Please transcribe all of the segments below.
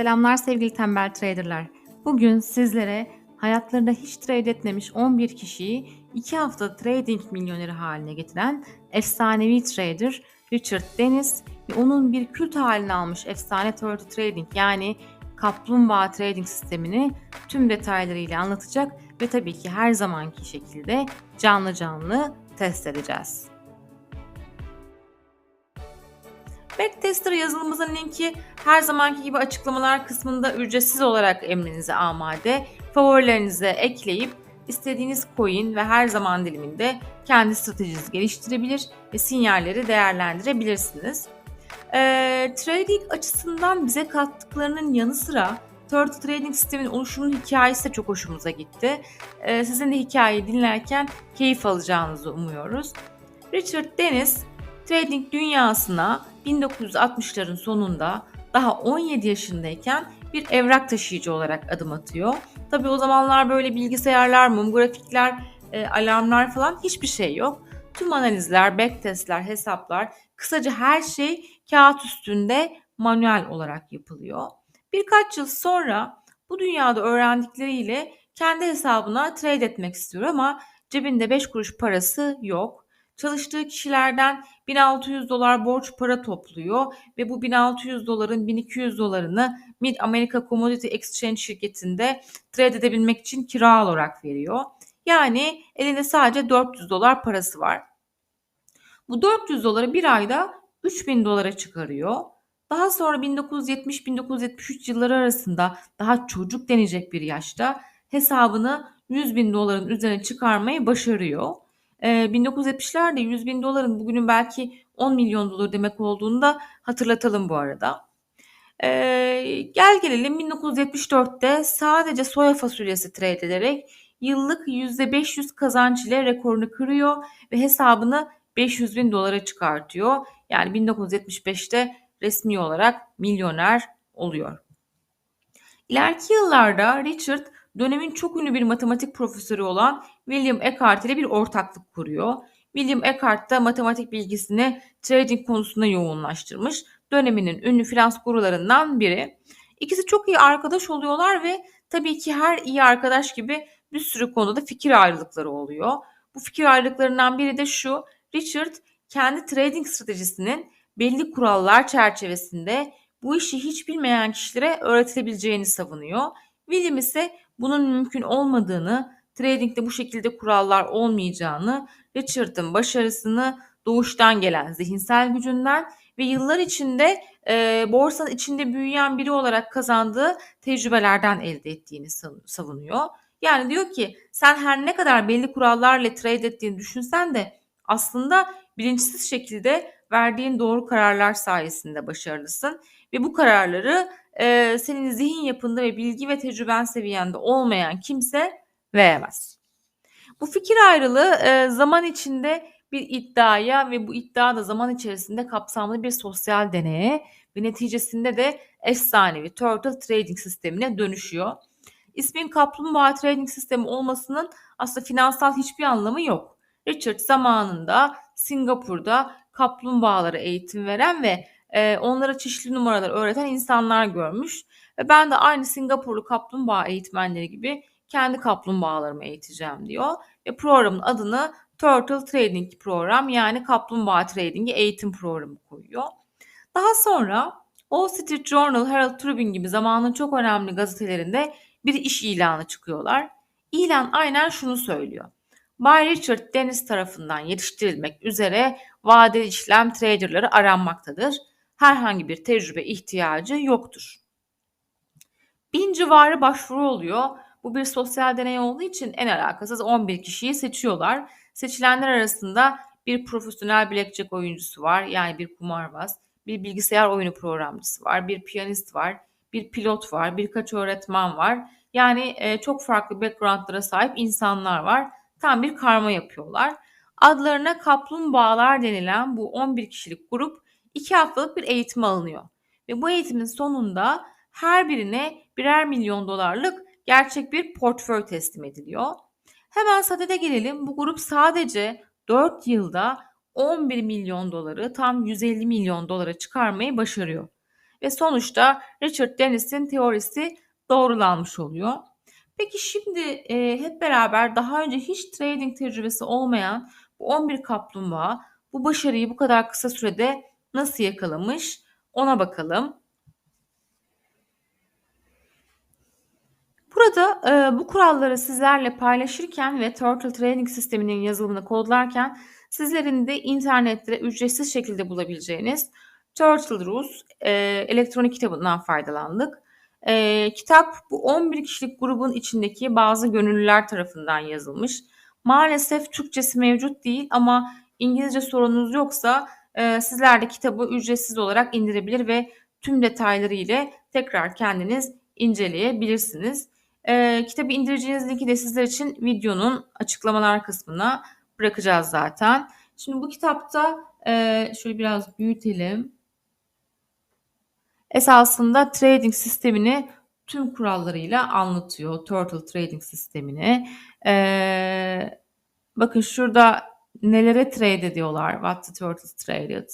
Selamlar sevgili tembel traderlar. Bugün sizlere hayatlarında hiç trade etmemiş 11 kişiyi 2 hafta trading milyoneri haline getiren efsanevi trader Richard Dennis ve onun bir kült haline almış efsane Turtle Trading yani kaplumbağa trading sistemini tüm detaylarıyla anlatacak ve tabii ki her zamanki şekilde canlı canlı test edeceğiz. Backtester yazılımımızın linki her zamanki gibi açıklamalar kısmında ücretsiz olarak emrinize amade. Favorilerinize ekleyip istediğiniz coin ve her zaman diliminde kendi stratejinizi geliştirebilir ve sinyalleri değerlendirebilirsiniz. Ee, trading açısından bize kattıklarının yanı sıra Turtle Trading sistemin oluşumunun hikayesi de çok hoşumuza gitti. Ee, sizin de hikayeyi dinlerken keyif alacağınızı umuyoruz. Richard Dennis trading dünyasına 1960'ların sonunda daha 17 yaşındayken bir evrak taşıyıcı olarak adım atıyor. Tabi o zamanlar böyle bilgisayarlar, mum grafikler, e, alarmlar falan hiçbir şey yok. Tüm analizler, backtestler, hesaplar, kısaca her şey kağıt üstünde manuel olarak yapılıyor. Birkaç yıl sonra bu dünyada öğrendikleriyle kendi hesabına trade etmek istiyor ama cebinde 5 kuruş parası yok. Çalıştığı kişilerden 1600 dolar borç para topluyor ve bu 1600 doların 1200 dolarını Mid America Commodity Exchange şirketinde trade edebilmek için kira olarak veriyor. Yani elinde sadece 400 dolar parası var. Bu 400 doları bir ayda 3000 dolara çıkarıyor. Daha sonra 1970-1973 yılları arasında daha çocuk denecek bir yaşta hesabını 100 bin doların üzerine çıkarmayı başarıyor. 1970'lerde 100 bin doların bugünün belki 10 milyon dolar demek olduğunu da hatırlatalım bu arada. Ee, gel gelelim 1974'te sadece soya fasulyesi trade ederek yıllık %500 kazanç ile rekorunu kırıyor ve hesabını 500 bin dolara çıkartıyor. Yani 1975'te resmi olarak milyoner oluyor. İleriki yıllarda Richard dönemin çok ünlü bir matematik profesörü olan William Eckhart ile bir ortaklık kuruyor. William Eckhart da matematik bilgisini trading konusunda yoğunlaştırmış. Döneminin ünlü finans gurularından biri. İkisi çok iyi arkadaş oluyorlar ve tabii ki her iyi arkadaş gibi bir sürü konuda fikir ayrılıkları oluyor. Bu fikir ayrılıklarından biri de şu. Richard kendi trading stratejisinin belli kurallar çerçevesinde bu işi hiç bilmeyen kişilere öğretilebileceğini savunuyor. William ise bunun mümkün olmadığını, tradingde bu şekilde kurallar olmayacağını, Richard'ın başarısını doğuştan gelen zihinsel gücünden ve yıllar içinde e, borsanın içinde büyüyen biri olarak kazandığı tecrübelerden elde ettiğini savunuyor. Yani diyor ki sen her ne kadar belli kurallarla trade ettiğini düşünsen de aslında bilinçsiz şekilde verdiğin doğru kararlar sayesinde başarılısın ve bu kararları e, senin zihin yapında ve bilgi ve tecrüben seviyende olmayan kimse veremez. Bu fikir ayrılığı e, zaman içinde bir iddiaya ve bu iddia da zaman içerisinde kapsamlı bir sosyal deneye ve neticesinde de efsanevi Turtle Trading sistemine dönüşüyor. İsmin kaplumbağa trading sistemi olmasının aslında finansal hiçbir anlamı yok. Richard zamanında Singapur'da kaplumbağalara eğitim veren ve e, onlara çeşitli numaralar öğreten insanlar görmüş. Ve ben de aynı Singapurlu kaplumbağa eğitmenleri gibi kendi kaplumbağalarımı eğiteceğim diyor. Ve programın adını Turtle Trading Program yani Kaplumbağa Trading'i eğitim programı koyuyor. Daha sonra Wall Street Journal, Herald Tribune gibi zamanın çok önemli gazetelerinde bir iş ilanı çıkıyorlar. İlan aynen şunu söylüyor. Bay Richard Dennis tarafından yetiştirilmek üzere vadeli işlem traderları aranmaktadır. Herhangi bir tecrübe ihtiyacı yoktur. Bin civarı başvuru oluyor. Bu bir sosyal deney olduğu için en alakasız 11 kişiyi seçiyorlar. Seçilenler arasında bir profesyonel blackjack oyuncusu var yani bir kumarbaz, bir bilgisayar oyunu programcısı var, bir piyanist var, bir pilot var, birkaç öğretmen var. Yani e, çok farklı backgroundlara sahip insanlar var. Tam bir karma yapıyorlar. Adlarına kaplumbağalar denilen bu 11 kişilik grup 2 haftalık bir eğitim alınıyor. Ve bu eğitimin sonunda her birine birer milyon dolarlık gerçek bir portföy teslim ediliyor. Hemen sadede gelelim. Bu grup sadece 4 yılda 11 milyon doları tam 150 milyon dolara çıkarmayı başarıyor. ve sonuçta Richard Dennis'in teorisi doğrulanmış oluyor. Peki şimdi e, hep beraber daha önce hiç trading tecrübesi olmayan bu 11 kaplumbağa bu başarıyı bu kadar kısa sürede nasıl yakalamış ona bakalım. Burada e, bu kuralları sizlerle paylaşırken ve Turtle Trading sisteminin yazılımını kodlarken sizlerin de internette ücretsiz şekilde bulabileceğiniz Turtle Rules e, elektronik kitabından faydalandık. E, kitap bu 11 kişilik grubun içindeki bazı gönüllüler tarafından yazılmış. Maalesef Türkçesi mevcut değil ama İngilizce sorununuz yoksa e, sizler de kitabı ücretsiz olarak indirebilir ve tüm detayları ile tekrar kendiniz inceleyebilirsiniz. E, kitabı indireceğiniz linki de sizler için videonun açıklamalar kısmına bırakacağız zaten. Şimdi bu kitapta e, şöyle biraz büyütelim. Esasında trading sistemini tüm kurallarıyla anlatıyor. Turtle Trading sistemini. Ee, bakın şurada nelere trade ediyorlar. What the turtles traded.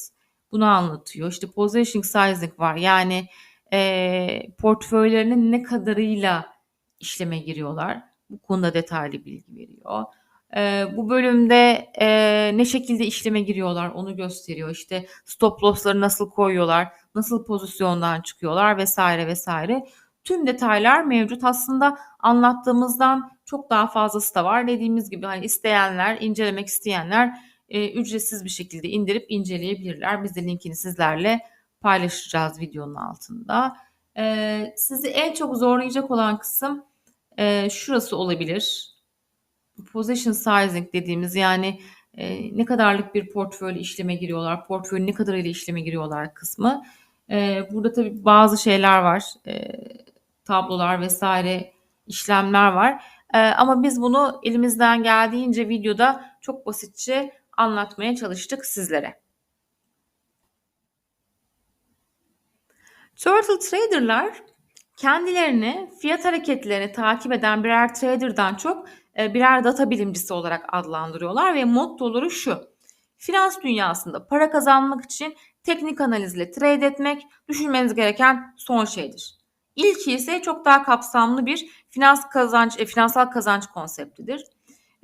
Bunu anlatıyor. İşte position sizing var. Yani e, portföylerinin ne kadarıyla işleme giriyorlar. Bu konuda detaylı bilgi veriyor. E, bu bölümde e, ne şekilde işleme giriyorlar onu gösteriyor. İşte stop loss'ları nasıl koyuyorlar, nasıl pozisyondan çıkıyorlar vesaire vesaire. Tüm detaylar mevcut. Aslında anlattığımızdan çok daha fazlası da var. Dediğimiz gibi hani isteyenler, incelemek isteyenler e, ücretsiz bir şekilde indirip inceleyebilirler. Biz de linkini sizlerle paylaşacağız videonun altında. E, sizi en çok zorlayacak olan kısım e, şurası olabilir. Position sizing dediğimiz yani e, ne kadarlık bir portföy işleme giriyorlar, portföy ne kadarıyla işleme giriyorlar kısmı. E, burada tabii bazı şeyler var, e, tablolar vesaire işlemler var. E, ama biz bunu elimizden geldiğince videoda çok basitçe anlatmaya çalıştık sizlere. Turtle trader'lar kendilerini fiyat hareketlerini takip eden birer trader'dan çok e, birer data bilimcisi olarak adlandırıyorlar ve mottoları şu. Finans dünyasında para kazanmak için teknik analizle trade etmek düşünmeniz gereken son şeydir. İlki ise çok daha kapsamlı bir finans kazanç, e, finansal kazanç konseptidir.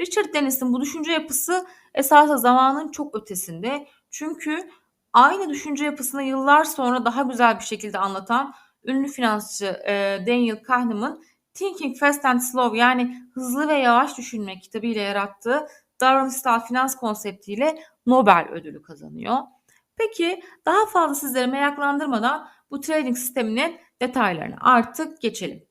Richard Dennis'in bu düşünce yapısı esasında zamanın çok ötesinde. Çünkü aynı düşünce yapısını yıllar sonra daha güzel bir şekilde anlatan ünlü finansçı e, Daniel Kahneman Thinking Fast and Slow yani hızlı ve yavaş düşünme kitabıyla yarattığı davranışsal finans konseptiyle Nobel ödülü kazanıyor. Peki daha fazla sizleri meraklandırmadan bu trading sisteminin detaylarına artık geçelim.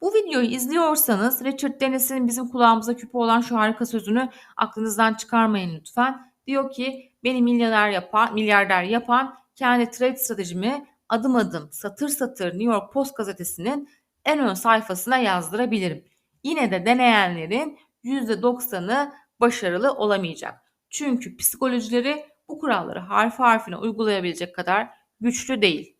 Bu videoyu izliyorsanız Richard Dennis'in bizim kulağımıza küpe olan şu harika sözünü aklınızdan çıkarmayın lütfen. Diyor ki beni milyoner yapan, milyarder yapan kendi trade stratejimi adım adım satır satır New York Post gazetesinin en ön sayfasına yazdırabilirim. Yine de deneyenlerin %90'ı başarılı olamayacak. Çünkü psikolojileri bu kuralları harfi harfine uygulayabilecek kadar güçlü değil.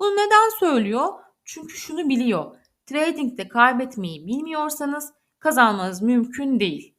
Bunu neden söylüyor? Çünkü şunu biliyor. Trading'de kaybetmeyi bilmiyorsanız kazanmanız mümkün değil.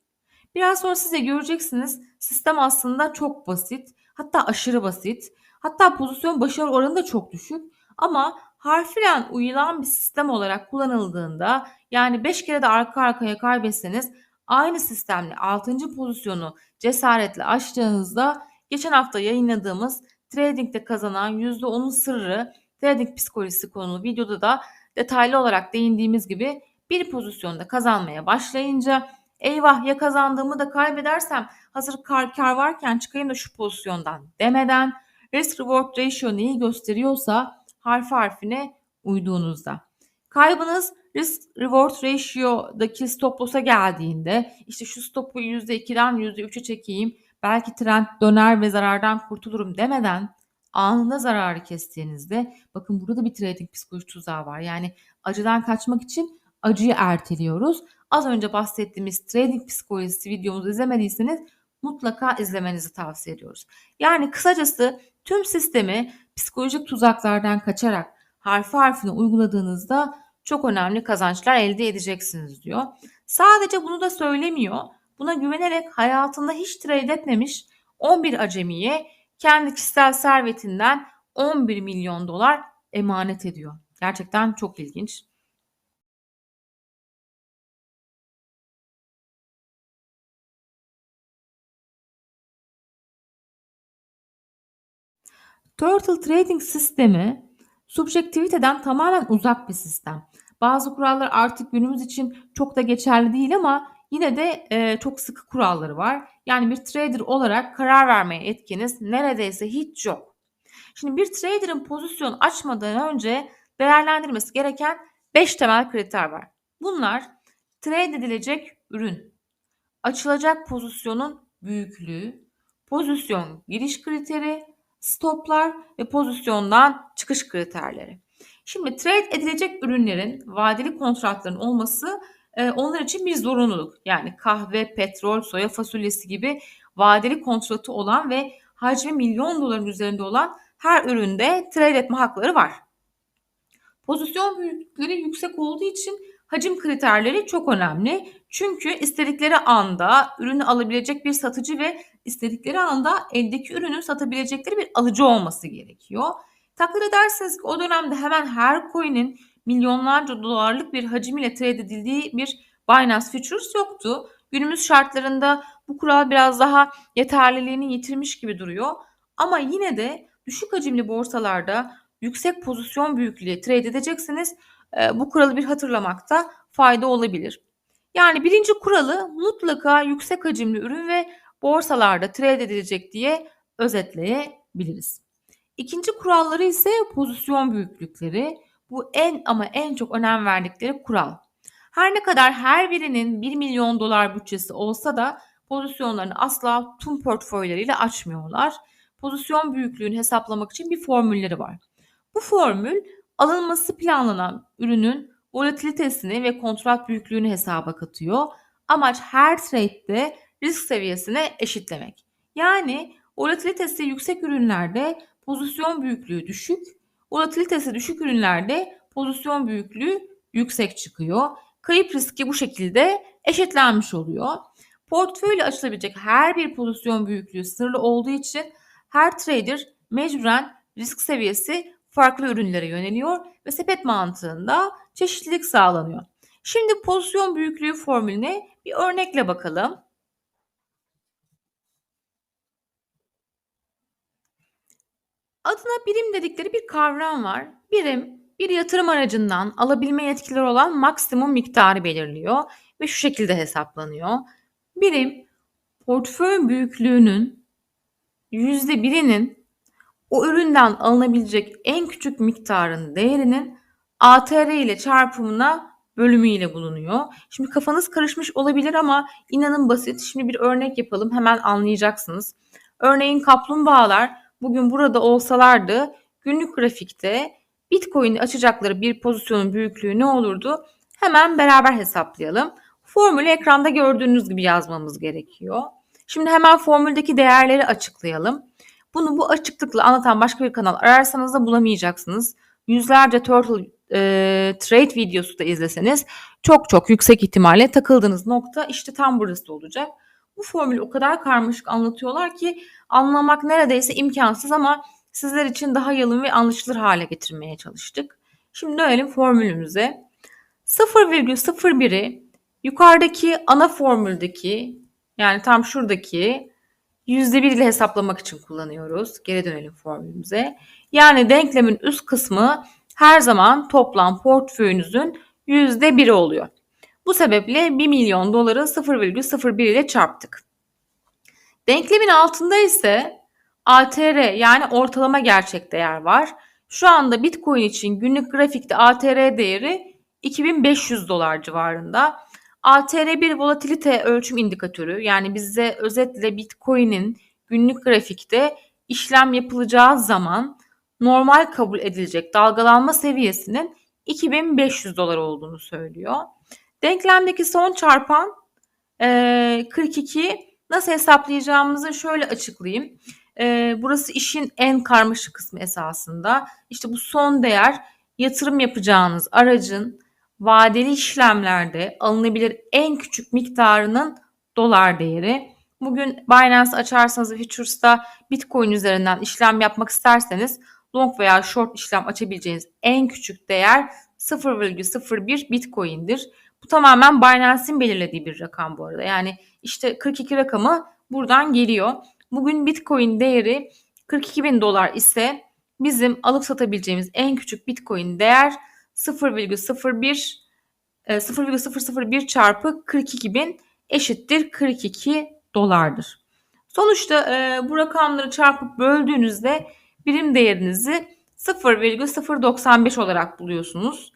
Biraz sonra size göreceksiniz sistem aslında çok basit. Hatta aşırı basit. Hatta pozisyon başarı oranı da çok düşük. Ama harfiyen uyulan bir sistem olarak kullanıldığında yani 5 kere de arka arkaya kaybetseniz aynı sistemle 6. pozisyonu cesaretle açtığınızda geçen hafta yayınladığımız Trading'de kazanan %10'un sırrı trading psikolojisi konulu videoda da detaylı olarak değindiğimiz gibi bir pozisyonda kazanmaya başlayınca eyvah ya kazandığımı da kaybedersem hazır kar, kar varken çıkayım da şu pozisyondan demeden risk reward ratio neyi gösteriyorsa harfi harfine uyduğunuzda. Kaybınız risk reward ratio'daki stop loss'a geldiğinde işte şu stopu %2'den %3'e çekeyim belki trend döner ve zarardan kurtulurum demeden anında zararı kestiğinizde bakın burada bir trading psikoloji tuzağı var. Yani acıdan kaçmak için acıyı erteliyoruz. Az önce bahsettiğimiz trading psikolojisi videomuzu izlemediyseniz mutlaka izlemenizi tavsiye ediyoruz. Yani kısacası tüm sistemi psikolojik tuzaklardan kaçarak harfi harfine uyguladığınızda çok önemli kazançlar elde edeceksiniz diyor. Sadece bunu da söylemiyor. Buna güvenerek hayatında hiç trade etmemiş 11 acemiye kendi kişisel servetinden 11 milyon dolar emanet ediyor. Gerçekten çok ilginç. Turtle Trading sistemi subjektiviteden tamamen uzak bir sistem. Bazı kurallar artık günümüz için çok da geçerli değil ama yine de e, çok sıkı kuralları var. Yani bir trader olarak karar vermeye etkiniz neredeyse hiç yok. Şimdi bir trader'ın pozisyon açmadan önce değerlendirmesi gereken 5 temel kriter var. Bunlar trade edilecek ürün, açılacak pozisyonun büyüklüğü, pozisyon giriş kriteri, stoplar ve pozisyondan çıkış kriterleri. Şimdi trade edilecek ürünlerin vadeli kontratların olması e, onlar için bir zorunluluk. Yani kahve, petrol, soya fasulyesi gibi vadeli kontratı olan ve hacmi milyon doların üzerinde olan her üründe trade etme hakları var. Pozisyon büyüklükleri yüksek olduğu için hacim kriterleri çok önemli. Çünkü istedikleri anda ürünü alabilecek bir satıcı ve istedikleri anda eldeki ürünü satabilecekleri bir alıcı olması gerekiyor. Takdir ederseniz ki o dönemde hemen her coin'in milyonlarca dolarlık bir hacim ile trade edildiği bir Binance Futures yoktu. Günümüz şartlarında bu kural biraz daha yeterliliğini yitirmiş gibi duruyor. Ama yine de düşük hacimli borsalarda yüksek pozisyon büyüklüğü trade edeceksiniz. E, bu kuralı bir hatırlamakta fayda olabilir. Yani birinci kuralı mutlaka yüksek hacimli ürün ve borsalarda trade edilecek diye özetleyebiliriz. İkinci kuralları ise pozisyon büyüklükleri. Bu en ama en çok önem verdikleri kural. Her ne kadar her birinin 1 milyon dolar bütçesi olsa da pozisyonlarını asla tüm portföyleriyle açmıyorlar. Pozisyon büyüklüğünü hesaplamak için bir formülleri var. Bu formül alınması planlanan ürünün volatilitesini ve kontrat büyüklüğünü hesaba katıyor. Amaç her trade'de risk seviyesine eşitlemek. Yani volatilitesi yüksek ürünlerde pozisyon büyüklüğü düşük, volatilitesi düşük ürünlerde pozisyon büyüklüğü yüksek çıkıyor. Kayıp riski bu şekilde eşitlenmiş oluyor. Portföyle açılabilecek her bir pozisyon büyüklüğü sınırlı olduğu için her trader mecburen risk seviyesi farklı ürünlere yöneliyor ve sepet mantığında çeşitlilik sağlanıyor. Şimdi pozisyon büyüklüğü formülüne bir örnekle bakalım. Adına birim dedikleri bir kavram var. Birim bir yatırım aracından alabilme yetkileri olan maksimum miktarı belirliyor ve şu şekilde hesaplanıyor. Birim portföy büyüklüğünün yüzde birinin o üründen alınabilecek en küçük miktarın değerinin ATR ile çarpımına bölümü ile bulunuyor. Şimdi kafanız karışmış olabilir ama inanın basit. Şimdi bir örnek yapalım hemen anlayacaksınız. Örneğin kaplumbağalar bugün burada olsalardı günlük grafikte Bitcoin açacakları bir pozisyonun büyüklüğü ne olurdu? Hemen beraber hesaplayalım. Formülü ekranda gördüğünüz gibi yazmamız gerekiyor. Şimdi hemen formüldeki değerleri açıklayalım. Bunu bu açıklıkla anlatan başka bir kanal ararsanız da bulamayacaksınız. Yüzlerce Turtle e, trade videosu da izleseniz çok çok yüksek ihtimalle takıldığınız nokta işte tam burası olacak. Bu formülü o kadar karmaşık anlatıyorlar ki anlamak neredeyse imkansız ama sizler için daha yalın ve anlaşılır hale getirmeye çalıştık. Şimdi dönelim formülümüze. 0,01'i yukarıdaki ana formüldeki yani tam şuradaki %1 ile hesaplamak için kullanıyoruz. Geri dönelim formülümüze. Yani denklemin üst kısmı her zaman toplam portföyünüzün %1'i oluyor. Bu sebeple 1 milyon doları 0,01 ile çarptık. Denklemin altında ise ATR yani ortalama gerçek değer var. Şu anda Bitcoin için günlük grafikte ATR değeri 2500 dolar civarında. ATR bir volatilite ölçüm indikatörü yani bize özetle Bitcoin'in günlük grafikte işlem yapılacağı zaman normal kabul edilecek dalgalanma seviyesinin 2500 dolar olduğunu söylüyor. Denklemdeki son çarpan e, 42 nasıl hesaplayacağımızı şöyle açıklayayım. E, burası işin en karmaşık kısmı esasında. İşte bu son değer yatırım yapacağınız aracın vadeli işlemlerde alınabilir en küçük miktarının dolar değeri. Bugün Binance açarsanız Futures'ta Bitcoin üzerinden işlem yapmak isterseniz long veya short işlem açabileceğiniz en küçük değer 0,01 Bitcoin'dir. Bu tamamen Binance'in belirlediği bir rakam bu arada. Yani işte 42 rakamı buradan geliyor. Bugün Bitcoin değeri 42 bin dolar ise bizim alıp satabileceğimiz en küçük Bitcoin değer 0,01 0,001 çarpı 42 bin eşittir 42 dolardır. Sonuçta e, bu rakamları çarpıp böldüğünüzde birim değerinizi 0,095 olarak buluyorsunuz.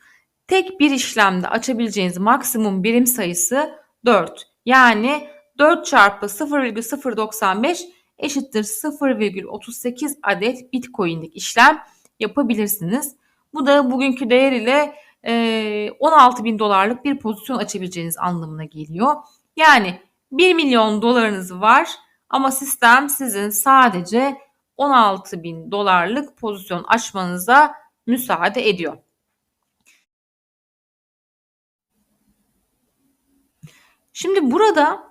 Tek bir işlemde açabileceğiniz maksimum birim sayısı 4. Yani 4 çarpı 0,095 eşittir 0,38 adet bitcoinlik işlem yapabilirsiniz. Bu da bugünkü değer ile 16 bin dolarlık bir pozisyon açabileceğiniz anlamına geliyor. Yani 1 milyon dolarınız var ama sistem sizin sadece 16 bin dolarlık pozisyon açmanıza müsaade ediyor. Şimdi burada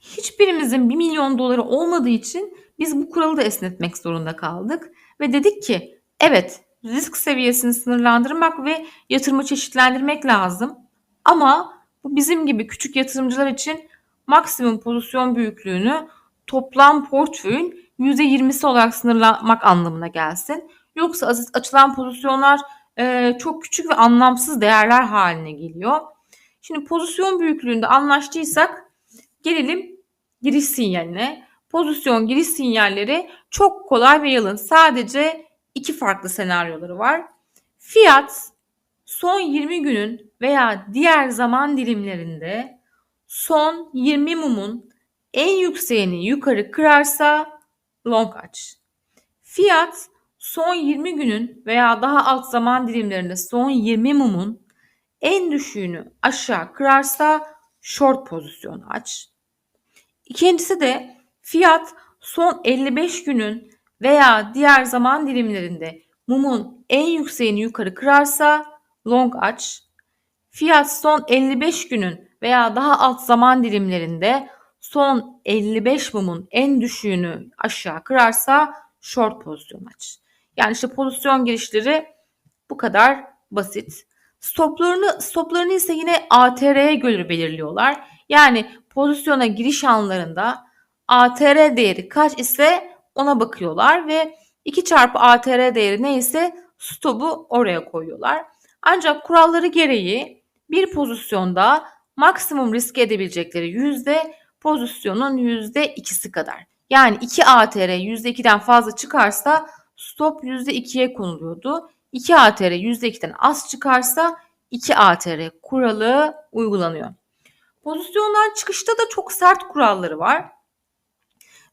hiçbirimizin 1 milyon doları olmadığı için biz bu kuralı da esnetmek zorunda kaldık. Ve dedik ki evet risk seviyesini sınırlandırmak ve yatırımı çeşitlendirmek lazım. Ama bu bizim gibi küçük yatırımcılar için maksimum pozisyon büyüklüğünü toplam portföyün %20'si olarak sınırlamak anlamına gelsin. Yoksa açılan pozisyonlar e, çok küçük ve anlamsız değerler haline geliyor. Şimdi pozisyon büyüklüğünde anlaştıysak gelelim giriş sinyaline. Pozisyon giriş sinyalleri çok kolay ve yalın. Sadece iki farklı senaryoları var. Fiyat son 20 günün veya diğer zaman dilimlerinde son 20 mumun en yükseğini yukarı kırarsa long aç. Fiyat son 20 günün veya daha alt zaman dilimlerinde son 20 mumun en düşüğünü aşağı kırarsa short pozisyon aç. İkincisi de fiyat son 55 günün veya diğer zaman dilimlerinde mumun en yükseğini yukarı kırarsa long aç. Fiyat son 55 günün veya daha alt zaman dilimlerinde son 55 mumun en düşüğünü aşağı kırarsa short pozisyon aç. Yani işte pozisyon girişleri bu kadar basit. Stoplarını stoplarını ise yine ATR'ye göre belirliyorlar. Yani pozisyona giriş anlarında ATR değeri kaç ise ona bakıyorlar ve 2 çarpı ATR değeri neyse stopu oraya koyuyorlar. Ancak kuralları gereği bir pozisyonda maksimum risk edebilecekleri yüzde pozisyonun yüzde ikisi kadar. Yani 2 ATR yüzde 2'den fazla çıkarsa stop yüzde 2'ye konuluyordu. 2 ATR yüzde 2'den az çıkarsa 2 ATR kuralı uygulanıyor. Pozisyondan çıkışta da çok sert kuralları var.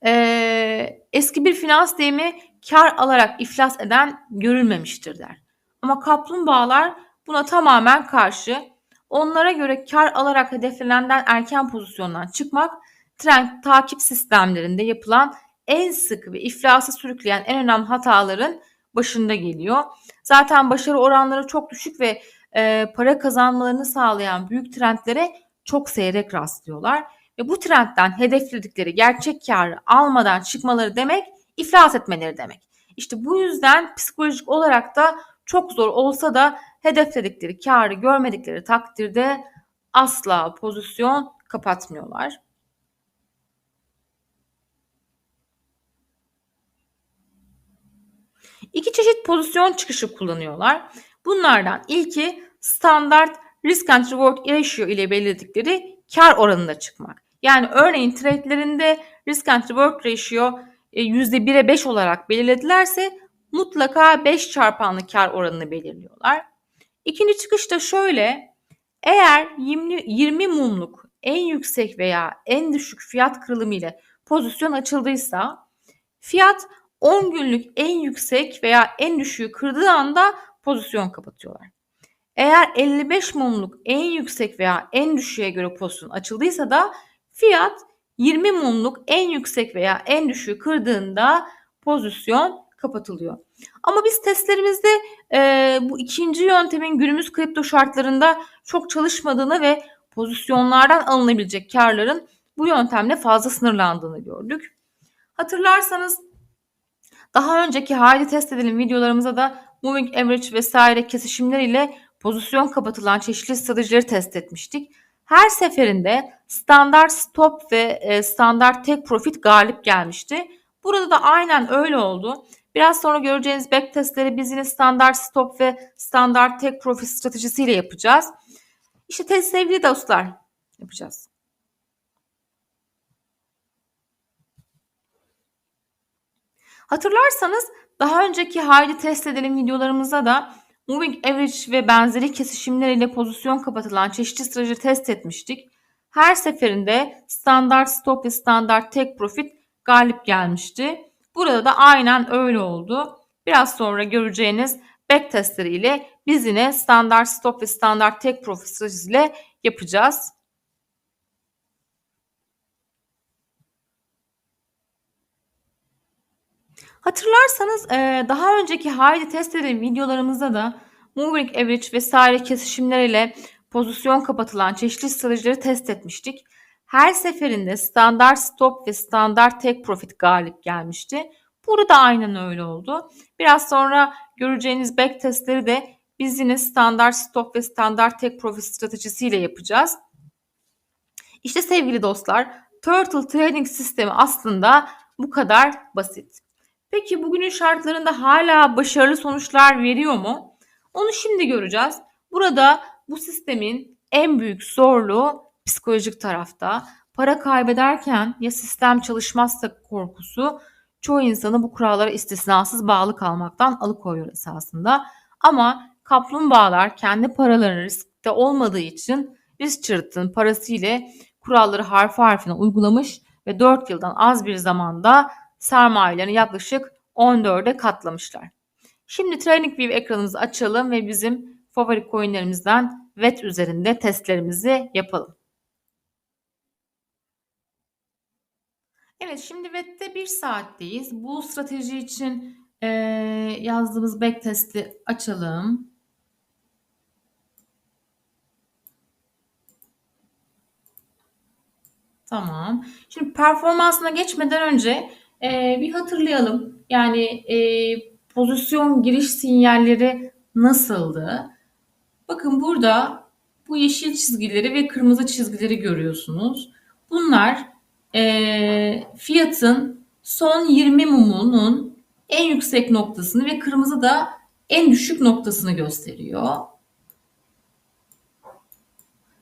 Ee, eski bir finans deyimi kar alarak iflas eden görülmemiştir der. Ama kaplumbağalar buna tamamen karşı. Onlara göre kar alarak hedeflenenden erken pozisyondan çıkmak trend takip sistemlerinde yapılan en sık ve iflası sürükleyen en önemli hataların başında geliyor. Zaten başarı oranları çok düşük ve e, para kazanmalarını sağlayan büyük trendlere çok seyrek rastlıyorlar. Ve bu trendden hedefledikleri gerçek karı almadan çıkmaları demek iflas etmeleri demek. İşte bu yüzden psikolojik olarak da çok zor olsa da hedefledikleri karı görmedikleri takdirde asla pozisyon kapatmıyorlar. İki çeşit pozisyon çıkışı kullanıyorlar. Bunlardan ilki standart risk and reward ratio ile belirledikleri kar oranında çıkmak. Yani örneğin trade'lerinde risk and reward ratio %1'e 5 olarak belirledilerse mutlaka 5 çarpanlı kar oranını belirliyorlar. İkinci çıkış da şöyle. Eğer 20, 20 mumluk en yüksek veya en düşük fiyat kırılımı ile pozisyon açıldıysa fiyat 10 günlük en yüksek veya en düşüğü kırdığı anda pozisyon kapatıyorlar. Eğer 55 mumluk en yüksek veya en düşüğe göre pozisyon açıldıysa da fiyat 20 mumluk en yüksek veya en düşüğü kırdığında pozisyon kapatılıyor. Ama biz testlerimizde e, bu ikinci yöntemin günümüz kripto şartlarında çok çalışmadığını ve pozisyonlardan alınabilecek karların bu yöntemle fazla sınırlandığını gördük. Hatırlarsanız Daha önceki haydi test edelim videolarımızda da moving average vesaire kesişimler ile pozisyon kapatılan çeşitli stratejileri test etmiştik. Her seferinde standart stop ve standart tek profit galip gelmişti. Burada da aynen öyle oldu. Biraz sonra göreceğiniz back testleri biz yine standart stop ve standart tek profit stratejisiyle yapacağız. İşte test sevgili dostlar yapacağız. Hatırlarsanız daha önceki haydi test edelim videolarımızda da moving average ve benzeri kesişimler ile pozisyon kapatılan çeşitli strateji test etmiştik. Her seferinde standart stop ve standart take profit galip gelmişti. Burada da aynen öyle oldu. Biraz sonra göreceğiniz back testleri ile biz yine standart stop ve standart take profit stratejisiyle yapacağız. Hatırlarsanız daha önceki haydi test edelim videolarımızda da moving average vesaire kesişimler ile pozisyon kapatılan çeşitli stratejileri test etmiştik. Her seferinde standart stop ve standart take profit galip gelmişti. Burada aynen öyle oldu. Biraz sonra göreceğiniz back testleri de biz yine standart stop ve standart take profit stratejisiyle yapacağız. İşte sevgili dostlar, Turtle Trading sistemi aslında bu kadar basit. Peki bugünün şartlarında hala başarılı sonuçlar veriyor mu? Onu şimdi göreceğiz. Burada bu sistemin en büyük zorluğu psikolojik tarafta. Para kaybederken ya sistem çalışmazsa korkusu çoğu insanı bu kurallara istisnasız bağlı kalmaktan alıkoyuyor esasında. Ama kaplumbağalar kendi paralarının riskte olmadığı için Richard'ın parası ile kuralları harf harfine uygulamış ve 4 yıldan az bir zamanda sermayelerini yaklaşık 14'e katlamışlar. Şimdi TradingView ekranımızı açalım ve bizim favori coinlerimizden VET üzerinde testlerimizi yapalım. Evet şimdi VET'te bir saatteyiz. Bu strateji için e, yazdığımız backtest'i açalım. Tamam. Şimdi performansına geçmeden önce e, bir hatırlayalım. Yani e, pozisyon giriş sinyalleri nasıldı? Bakın burada bu yeşil çizgileri ve kırmızı çizgileri görüyorsunuz. Bunlar e, fiyatın son 20 mumunun en yüksek noktasını ve kırmızı da en düşük noktasını gösteriyor.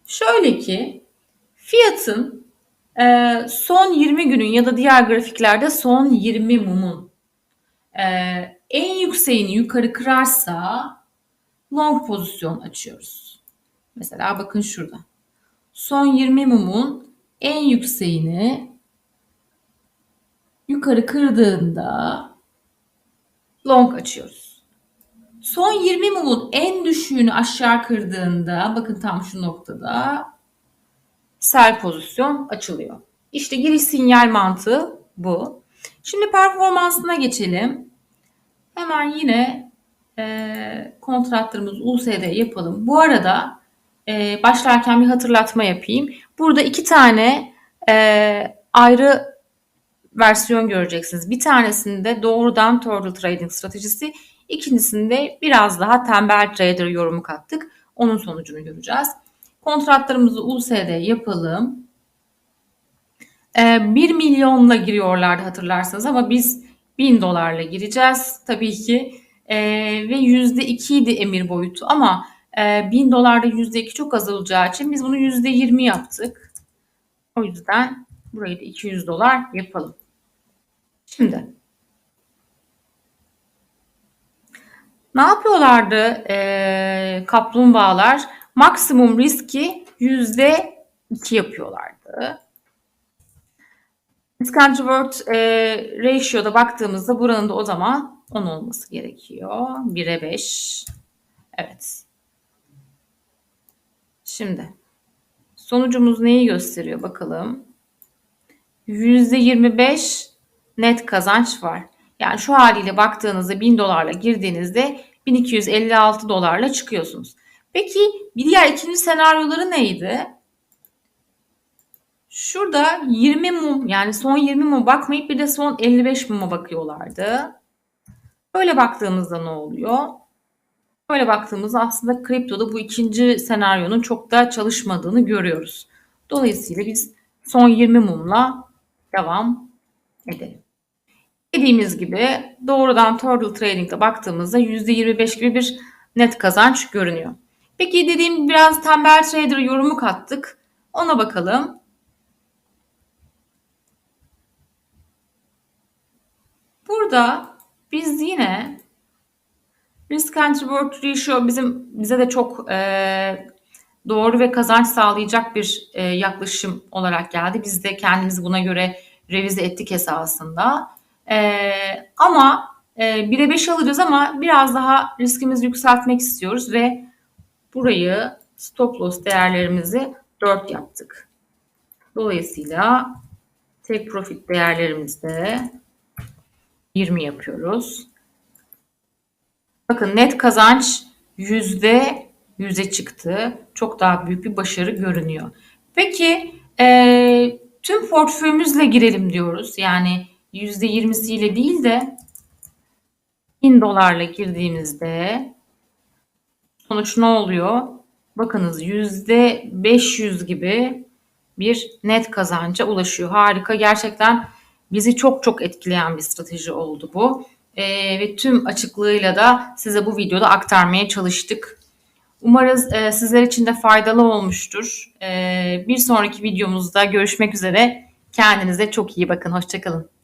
Şöyle ki fiyatın e, son 20 günün ya da diğer grafiklerde son 20 mumun e, en yükseğini yukarı kırarsa long pozisyon açıyoruz. Mesela bakın şurada. Son 20 mumun en yükseğini yukarı kırdığında long açıyoruz. Son 20 mumun en düşüğünü aşağı kırdığında bakın tam şu noktada sell pozisyon açılıyor. İşte giriş sinyal mantığı bu. Şimdi performansına geçelim. Hemen yine e, kontratlarımız USD yapalım. Bu arada e, başlarken bir hatırlatma yapayım. Burada iki tane e, ayrı versiyon göreceksiniz. Bir tanesinde doğrudan Turtle Trading stratejisi, ikincisinde biraz daha tembel trader yorumu kattık. Onun sonucunu göreceğiz. Kontratlarımızı USD yapalım. 1 ee, milyonla giriyorlardı hatırlarsanız ama biz 1000 dolarla gireceğiz tabii ki. Ee, ve %2 idi emir boyutu ama e, 1000 dolarda %2 çok az olacağı için biz bunu %20 yaptık. O yüzden burayı da 200 dolar yapalım. Şimdi ne yapıyorlardı e, kaplumbağalar? maksimum riski yüzde iki yapıyorlardı. Discount reward e, ratio'da baktığımızda buranın da o zaman 10 olması gerekiyor. 1'e 5. Evet. Şimdi sonucumuz neyi gösteriyor bakalım. %25 net kazanç var. Yani şu haliyle baktığınızda 1000 dolarla girdiğinizde 1256 dolarla çıkıyorsunuz. Peki bir diğer ikinci senaryoları neydi? Şurada 20 mum yani son 20 mum bakmayıp bir de son 55 muma bakıyorlardı. Böyle baktığımızda ne oluyor? Böyle baktığımızda aslında kriptoda bu ikinci senaryonun çok da çalışmadığını görüyoruz. Dolayısıyla biz son 20 mumla devam edelim. Dediğimiz gibi doğrudan Turtle Trading'de baktığımızda %25 gibi bir net kazanç görünüyor. Peki dediğim biraz tembel trader yorumu kattık. Ona bakalım. Burada biz yine risk and reward ratio bizim bize de çok e, doğru ve kazanç sağlayacak bir e, yaklaşım olarak geldi. Biz de kendimizi buna göre revize ettik esasında. E, ama e, 1'e 5 alacağız ama biraz daha riskimizi yükseltmek istiyoruz ve burayı stop loss değerlerimizi 4 yaptık. Dolayısıyla take profit değerlerimizde 20 yapıyoruz. Bakın net kazanç yüzde yüze çıktı. Çok daha büyük bir başarı görünüyor. Peki e, tüm portföyümüzle girelim diyoruz. Yani yüzde yirmisiyle değil de 1000 dolarla girdiğimizde sonuç ne oluyor? Bakınız yüzde 500 gibi bir net kazanca ulaşıyor. Harika. Gerçekten bizi çok çok etkileyen bir strateji oldu bu. Ee, ve tüm açıklığıyla da size bu videoda aktarmaya çalıştık. Umarız e, sizler için de faydalı olmuştur. E, bir sonraki videomuzda görüşmek üzere. Kendinize çok iyi bakın. Hoşçakalın.